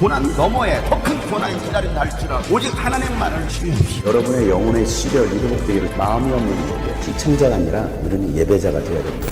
고난 너머에 더 큰 고난이 기다린다 할지라도 오직 하나님만을 신뢰하십시오. 여러분의 영혼의 시력이 회복되기를 마음이 없는 시청자가 아니라 우리는 예배자가 되어야 됩니다.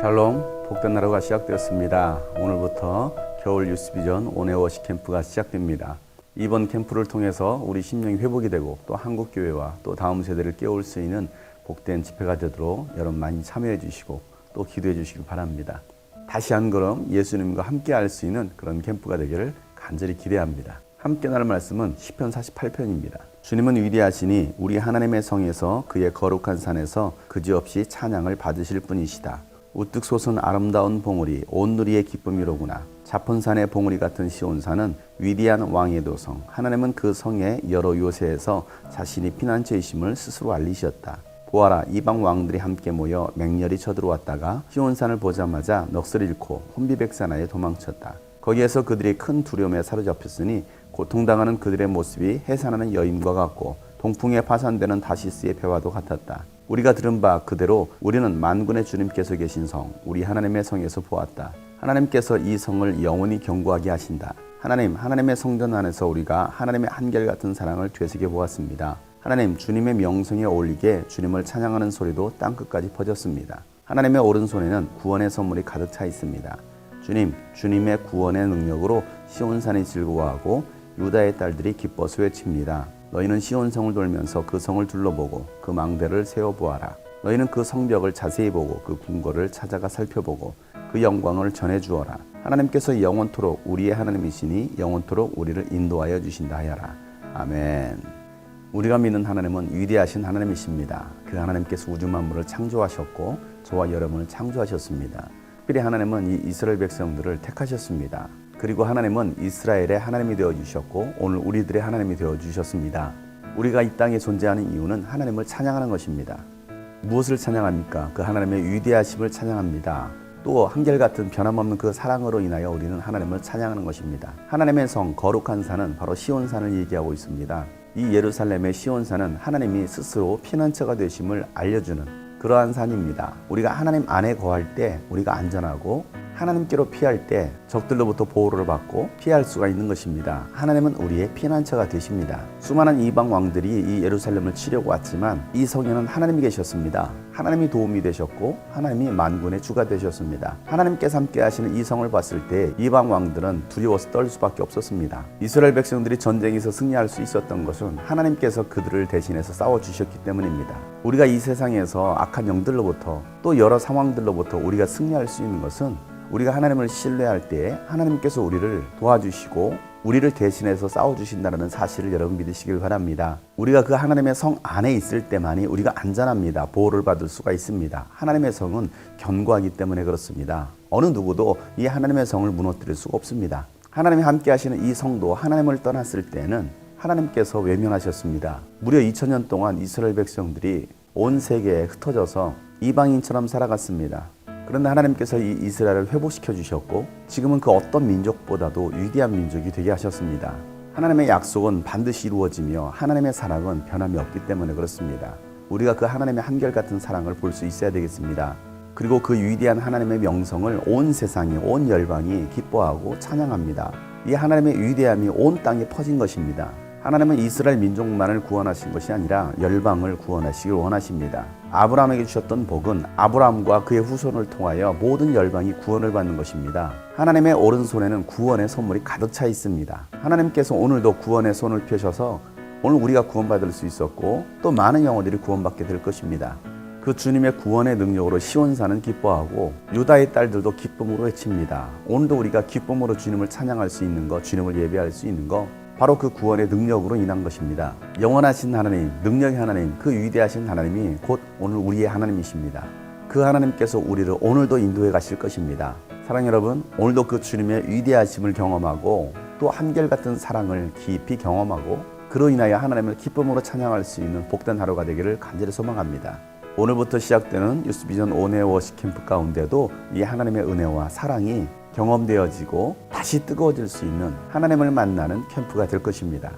샬롬, 복된 나라가 시작되었습니다. 오늘부터 겨울 유스비전 온에워시 캠프가 시작됩니다. 이번 캠프를 통해서 우리 심령이 회복이 되고 또 한국 교회와 또 다음 세대를 깨울 수 있는 복된 집회가 되도록 여러분 많이 참여해 주시고 또 기도해 주시길 바랍니다. 다시 한 걸음 예수님과 함께 할 수 있는 그런 캠프가 되기를 간절히 기대합니다. 함께 나눌 말씀은 시편 48편입니다. 주님은 위대하시니 우리 하나님의 성에서 그의 거룩한 산에서 그지없이 찬양을 받으실 분이시다. 우뚝 솟은 아름다운 봉우리 온 누리의 기쁨이로구나. 자폰산의 봉우리 같은 시온산은 위대한 왕의 도성. 하나님은 그 성의 여러 요새에서 자신이 피난처이심을 스스로 알리셨다. 보아라 이방 왕들이 함께 모여 맹렬히 쳐들어왔다가 시온산을 보자마자 넋을 잃고 혼비백산하에 도망쳤다. 거기에서 그들이 큰 두려움에 사로잡혔으니 고통당하는 그들의 모습이 해산하는 여인과 같고 동풍에 파산되는 다시스의 배와도 같았다. 우리가 들은 바 그대로 우리는 만군의 주님께서 계신 성, 우리 하나님의 성에서 보았다. 하나님께서 이 성을 영원히 경고하게 하신다. 하나님, 하나님의 성전 안에서 우리가 하나님의 한결같은 사랑을 되새겨 보았습니다. 하나님, 주님의 명성에 어울리게 주님을 찬양하는 소리도 땅끝까지 퍼졌습니다. 하나님의 오른손에는 구원의 선물이 가득 차 있습니다. 주님, 주님의 구원의 능력으로 시온산이 즐거워하고 유다의 딸들이 기뻐서 외칩니다. 너희는 시온성을 돌면서 그 성을 둘러보고 그 망대를 세워보아라. 너희는 그 성벽을 자세히 보고 그 궁궐을 찾아가 살펴보고 그 영광을 전해 주어라. 하나님께서 영원토록 우리의 하나님이시니 영원토록 우리를 인도하여 주신다 하여라. 아멘. 우리가 믿는 하나님은 위대하신 하나님이십니다. 그 하나님께서 우주 만물을 창조하셨고 저와 여러분을 창조하셨습니다. 특별히 하나님은 이 이스라엘 백성들을 택하셨습니다. 그리고 하나님은 이스라엘의 하나님이 되어 주셨고 오늘 우리들의 하나님이 되어 주셨습니다. 우리가 이 땅에 존재하는 이유는 하나님을 찬양하는 것입니다. 무엇을 찬양합니까? 그 하나님의 위대하심을 찬양합니다. 또 한결같은 변함없는 그 사랑으로 인하여 우리는 하나님을 찬양하는 것입니다. 하나님의 성 거룩한 산은 바로 시온산을 얘기하고 있습니다. 이 예루살렘의 시온산은 하나님이 스스로 피난처가 되심을 알려주는 그러한 산입니다. 우리가 하나님 안에 거할 때 우리가 안전하고 하나님께로 피할 때 적들로부터 보호를 받고 피할 수가 있는 것입니다. 하나님은 우리의 피난처가 되십니다. 수많은 이방 왕들이 이 예루살렘을 치려고 왔지만 이 성에는 하나님이 계셨습니다. 하나님이 도움이 되셨고 하나님이 만군의 주가 되셨습니다. 하나님께서 함께 하시는 이 성을 봤을 때 이방 왕들은 두려워서 떨 수밖에 없었습니다. 이스라엘 백성들이 전쟁에서 승리할 수 있었던 것은 하나님께서 그들을 대신해서 싸워 주셨기 때문입니다. 우리가 이 세상에서 악한 영들로부터 또 여러 상황들로부터 우리가 승리할 수 있는 것은 우리가 하나님을 신뢰할 때 하나님께서 우리를 도와주시고 우리를 대신해서 싸워주신다는 사실을 여러분 믿으시길 바랍니다. 우리가 그 하나님의 성 안에 있을 때만이 우리가 안전합니다. 보호를 받을 수가 있습니다. 하나님의 성은 견고하기 때문에 그렇습니다. 어느 누구도 이 하나님의 성을 무너뜨릴 수가 없습니다. 하나님이 함께 하시는 이 성도 하나님을 떠났을 때는 하나님께서 외면하셨습니다. 무려 2000년 동안 이스라엘 백성들이 온 세계에 흩어져서 이방인처럼 살아갔습니다. 그런데 하나님께서 이 이스라엘을 회복시켜 주셨고 지금은 그 어떤 민족보다도 위대한 민족이 되게 하셨습니다. 하나님의 약속은 반드시 이루어지며 하나님의 사랑은 변함이 없기 때문에 그렇습니다. 우리가 그 하나님의 한결같은 사랑을 볼 수 있어야 되겠습니다. 그리고 그 위대한 하나님의 명성을 온 세상이 온 열방이 기뻐하고 찬양합니다. 이 하나님의 위대함이 온 땅에 퍼진 것입니다. 하나님은 이스라엘 민족만을 구원하신 것이 아니라 열방을 구원하시길 원하십니다. 아브라함에게 주셨던 복은 아브라함과 그의 후손을 통하여 모든 열방이 구원을 받는 것입니다. 하나님의 오른손에는 구원의 선물이 가득 차 있습니다. 하나님께서 오늘도 구원의 손을 펴셔서 오늘 우리가 구원받을 수 있었고 또 많은 영혼들이 구원받게 될 것입니다. 그 주님의 구원의 능력으로 시온산은 기뻐하고 유다의 딸들도 기쁨으로 외칩니다. 오늘도 우리가 기쁨으로 주님을 찬양할 수 있는 것, 주님을 예배할 수 있는 것, 바로 그 구원의 능력으로 인한 것입니다. 영원하신 하나님, 능력의 하나님, 그 위대하신 하나님이 곧 오늘 우리의 하나님이십니다. 그 하나님께서 우리를 오늘도 인도해 가실 것입니다. 사랑 여러분, 오늘도 그 주님의 위대하심을 경험하고 또 한결같은 사랑을 깊이 경험하고 그로 인하여 하나님을 기쁨으로 찬양할 수 있는 복된 하루가 되기를 간절히 소망합니다. 오늘부터 시작되는 유스비전 온의 워시 캠프 가운데도 이 하나님의 은혜와 사랑이 경험되어지고 다시 뜨거워질 수 있는 하나님을 만나는 캠프가 될 것입니다.